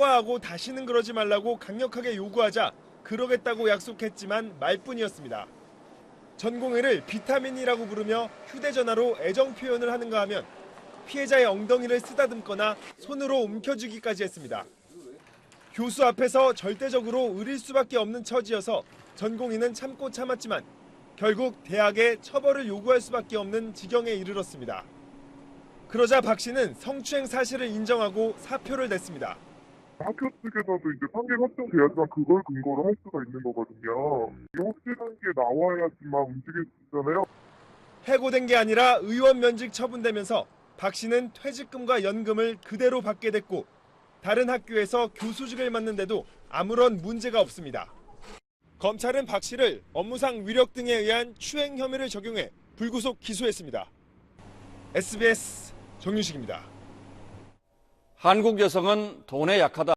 사과하고 다시는 그러지 말라고 강력하게 요구하자 그러겠다고 약속했지만 말뿐이었습니다. 전공의를 비타민이라고 부르며 휴대전화로 애정 표현을 하는가 하면 피해자의 엉덩이를 쓰다듬거나 손으로 움켜쥐기까지 했습니다. 교수 앞에서 절대적으로 의릴 수밖에 없는 처지여서 전공의는 참고 참았지만 결국 대학에 처벌을 요구할 수밖에 없는 지경에 이르렀습니다. 그러자 박 씨는 성추행 사실을 인정하고 사표를 냈습니다. 학교 측에서도 이제 판결 확정돼야지만 그걸 근거로 할 수가 있는 거거든요. 이 확실한 게 나와야지만 움직일 수 있잖아요. 해고된 게 아니라 의원 면직 처분되면서 박 씨는 퇴직금과 연금을 그대로 받게 됐고 다른 학교에서 교수직을 맡는데도 아무런 문제가 없습니다. 검찰은 박 씨를 업무상 위력 등에 의한 추행 혐의를 적용해 불구속 기소했습니다. SBS 정윤식입니다. 한국 여성은 돈에 약하다.